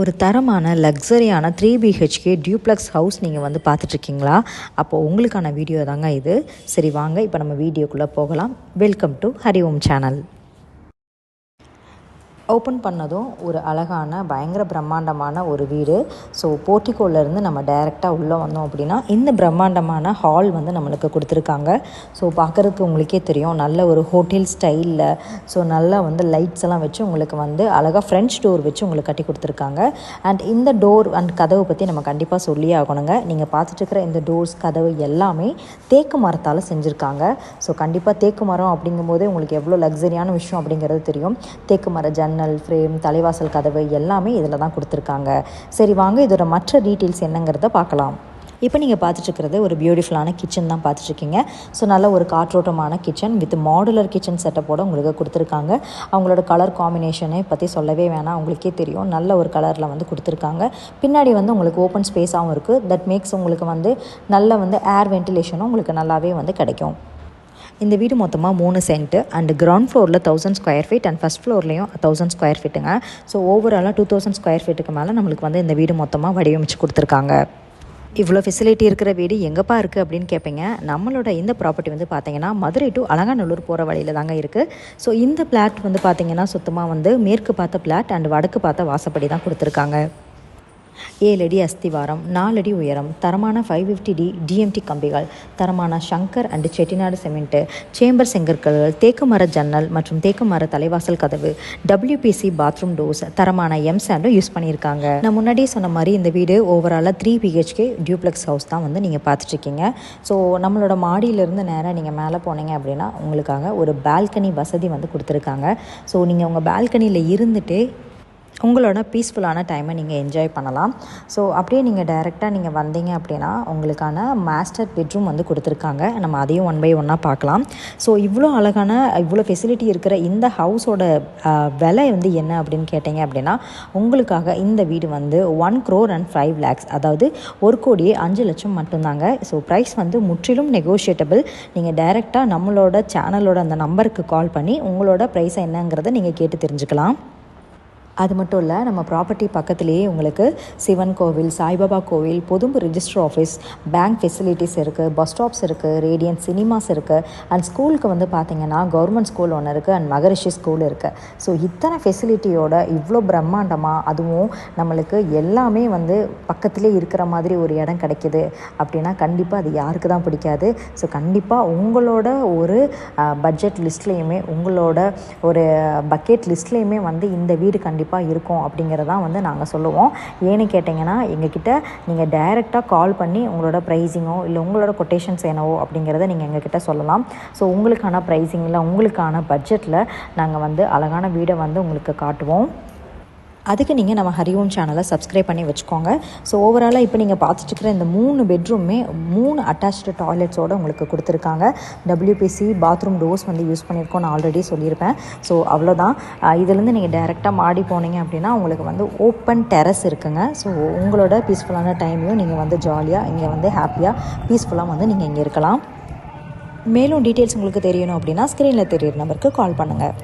ஒரு தரமான லக்ஸரியான த்ரீ பிஹெச்கே டியூப்ளக்ஸ் ஹவுஸ் நீங்கள் வந்து பார்த்துட்ருக்கீங்களா? அப்போது உங்களுக்கான வீடியோ தாங்க இது. சரி வாங்க இப்போ நம்ம வீடியோக்குள்ளே போகலாம். Welcome to Hari Om channel open பண்ணதும் ஒரு அழகான பயங்கர பிரம்மாண்டமான ஒரு வீடு. ஸோ போர்ட்டிகோலேருந்து நம்ம டைரெக்டாக உள்ளே வந்தோம் அப்படின்னா இந்த பிரம்மாண்டமான ஹால் வந்து நம்மளுக்கு கொடுத்துருக்காங்க. ஸோ பார்க்குறதுக்கு உங்களுக்கே தெரியும் நல்ல ஒரு ஹோட்டல் ஸ்டைலில் ஸோ நல்லா வந்து லைட்ஸ் எல்லாம் வச்சு உங்களுக்கு வந்து அழகாக ஃப்ரெஞ்ச் டோர் வச்சு உங்களுக்கு கட்டி கொடுத்துருக்காங்க. அண்ட் இந்த டோர் அண்ட் கதவை பற்றி நம்ம கண்டிப்பாக சொல்லியே ஆகணுங்க. நீங்கள் பார்த்துட்டு இருக்கிற இந்த டோர்ஸ் கதவு எல்லாமே தேக்கு மரத்தால் செஞ்சுருக்காங்க. ஸோ கண்டிப்பாக தேக்கு மரம் அப்படிங்கும்போதே உங்களுக்கு எவ்வளோ லக்ஸரியான விஷயம் அப்படிங்கிறது தெரியும். தேக்கு மர ஜன்னல் ஃப்ரேம் தலைவாசல் கதவு எல்லாமே இதில் தான் கொடுத்துருக்காங்க. சரி வாங்க இதோட மற்ற டீட்டெயில்ஸ் என்னங்கிறத பார்க்கலாம். இப்போ நீங்கள் பார்த்துட்ருக்கிறது ஒரு பியூட்டிஃபுல்லான கிச்சன் தான் பார்த்துட்ருக்கீங்க. ஸோ நல்ல ஒரு காற்றோட்டமான கிச்சன் வித் மாடுலர் கிச்சன் செட்டப்போட உங்களுக்கு கொடுத்துருக்காங்க. அவங்களோட கலர் காம்பினேஷனை பற்றி சொல்லவே வேணாம். உங்களுக்கே தெரியும். நல்ல ஒரு கலரில் வந்து கொடுத்துருக்காங்க. பின்னாடி வந்து உங்களுக்கு ஓப்பன் ஸ்பேஸாகவும் இருக்குது தட் மேக்ஸ் உங்களுக்கு வந்து நல்ல வந்து ஏர் வென்டிலேஷனும் உங்களுக்கு நல்லாவே வந்து கிடைக்கும். இந்த வீடு மொத்தமாக மூணு சென்ட்டு அண்ட் கிரவுண்ட் ஃப்ளோரில் thousand square feet and first ஃப்ளோர்லேயும் thousand square ஃபீட்டுங்க ஸோ ஓவராலாக டூ தௌசண்ட் ஸ்கொயர் ஃபீட்டுக்கு மேலே நம்மளுக்கு வந்து இந்த வீடு மொத்தமாக வடிவமைச்சு கொடுத்துருக்காங்க. இவ்வளோ ஃபெசிலிட்டி இருக்கிற வீடு எங்கேப்பா இருக்குது அப்படின்னு கேட்பீங்க நம்மளோட இந்த ப்ராப்பர்ட்டி வந்து பார்த்தீங்கன்னா மதுரை டு அலங்காநல்லூர் போகிற வழியில் தாங்க இருக்குது ஸோ இந்த பிளாட் வந்து பார்த்தீங்கன்னா சுத்தமாக வந்து மேற்கு பார்த்த பிளாட் அண்ட் வடக்கு பார்த்த வாசப்படி தான் கொடுத்துருக்காங்க. ஏழு அடி அஸ்திவாரம் நாலடி உயரம் தரமான ஃபைவ் ஃபிஃப்டி டி டிஎம்டி கம்பிகள் தரமான Shankar and Chettinad cement chamber செங்கற்கல்கள் தேக்குமர ஜன்னல் மற்றும் தேக்குமர தலைவாசல் கதவு டபிள்யூபிசி பாத்ரூம் டோர்ஸ் தரமான எம் சாண்டும் யூஸ் பண்ணியிருக்காங்க. நான் முன்னாடியே சொன்ன மாதிரி இந்த வீடு ஓவராலாக த்ரீ பிஹெச்கே டியூப்ளெக்ஸ் ஹவுஸ் தான் வந்து நீங்கள் பார்த்துட்ருக்கீங்க. ஸோ நம்மளோட மாடியிலேருந்து நேராக நீங்கள் மேலே போனீங்க அப்படின்னா உங்களுக்காக ஒரு பால்கனி வசதி வந்து கொடுத்துருக்காங்க. ஸோ நீங்கள் உங்கள் பால்கனியில் இருந்துட்டு உங்களோட பீஸ்ஃபுல்லான டைமை நீங்கள் என்ஜாய் பண்ணலாம். ஸோ அப்படியே நீங்கள் டைரெக்டாக நீங்கள் வந்தீங்க அப்படின்னா உங்களுக்கான மாஸ்டர் பெட்ரூம் வந்து கொடுத்துருக்காங்க. நம்ம அதையும் ஒன் பை ஒன்னாக பார்க்கலாம். ஸோ இவ்வளோ அழகான இவ்வளோ ஃபெசிலிட்டி இருக்கிற இந்த ஹவுஸோட விலை வந்து என்ன அப்படின்னு கேட்டிங்க அப்படின்னா உங்களுக்காக இந்த வீடு வந்து one crore and five lakhs அதாவது ஒரு கோடியே அஞ்சு லட்சம் மட்டும்தாங்க. ஸோ ப்ரைஸ் வந்து முற்றிலும் நெகோஷியேட்டபிள் நீங்கள் டைரெக்டாக நம்மளோட சேனலோட அந்த நம்பருக்கு கால் பண்ணி உங்களோட ப்ரைஸ் என்னங்கிறத நீங்கள் கேட்டு தெரிஞ்சுக்கலாம். அது மட்டும் இல்லை நம்ம ப்ராப்பர்ட்டி பக்கத்துலேயே உங்களுக்கு சிவன் கோவில் சாய்பாபா கோவில் Pothumbu register office bank facilities இருக்குது பஸ் ஸ்டாப்ஸ் இருக்குது ரேடியன் சினிமாஸ் இருக்குது அண்ட் ஸ்கூலுக்கு வந்து பார்த்திங்கன்னா கவர்மெண்ட் ஸ்கூல் ஒன்று இருக்குது அண்ட் மகரிஷி ஸ்கூல் இருக்குது ஸோ இத்தனை ஃபெசிலிட்டியோட இவ்வளோ பிரம்மாண்டமாக அதுவும் நம்மளுக்கு எல்லாமே வந்து பக்கத்துலேயே இருக்கிற மாதிரி ஒரு இடம் கிடைக்கிது. அப்படின்னா கண்டிப்பாக அது யாருக்கு தான் பிடிக்காது. ஸோ கண்டிப்பாக உங்களோட ஒரு பட்ஜெட் லிஸ்ட்லேயுமே உங்களோட ஒரு பக்கெட் லிஸ்ட்லேயுமே வந்து இந்த வீடு கண்டிப்பாக கண்டிப்பாக இருக்கும் அப்படிங்கிறதான் வந்து நாங்கள் சொல்லுவோம். ஏன்னு கேட்டிங்கன்னா எங்ககிட்ட நீங்கள் டைரெக்டாக கால் பண்ணி உங்களோட ப்ரைஸிங்கோ இல்லை உங்களோட கொட்டேஷன்ஸ் என்னவோ அப்படிங்கிறத நீங்கள் எங்ககிட்ட சொல்லலாம். ஸோ உங்களுக்கான ப்ரைஸிங்கில் உங்களுக்கான பட்ஜெட்டில் நாங்கள் வந்து அழகான வீடை வந்து உங்களுக்கு காட்டுவோம். அதுக்கு நீங்கள் நம்ம ஹரிஓம் சேனலை சப்ஸ்கிரைப் பண்ணி வச்சுக்கோங்க. ஸோ ஓவராலாக இப்போ நீங்கள் பார்த்துட்டு இந்த மூணு பெட்ரூமே மூணு அட்டாச்சு டாய்லெட்ஸோடு உங்களுக்கு கொடுத்துருக்காங்க. டபிள்யூபிசி பாத்ரூம் டோர்ஸ் வந்து யூஸ் பண்ணியிருக்கோம் நான் ஆல்ரெடி சொல்லியிருப்பேன் ஸோ அவ்வளோதான் இதுலேருந்து நீங்கள் டேரெக்டாக மாடி போனீங்க அப்படின்னா உங்களுக்கு வந்து ஓப்பன் டெரஸ் இருக்குங்க. ஸோ உங்களோட பீஸ்ஃபுல்லான டைமையும் நீங்கள் வந்து ஜாலியாக இங்கே வந்து ஹாப்பியாக பீஸ்ஃபுல்லாக வந்து நீங்கள் இங்கே இருக்கலாம். மேலும் டீட்டெயில்ஸ் உங்களுக்கு தெரியணும் அப்படின்னா ஸ்க்ரீனில் தெரியிற நம்பருக்கு கால் பண்ணுங்கள்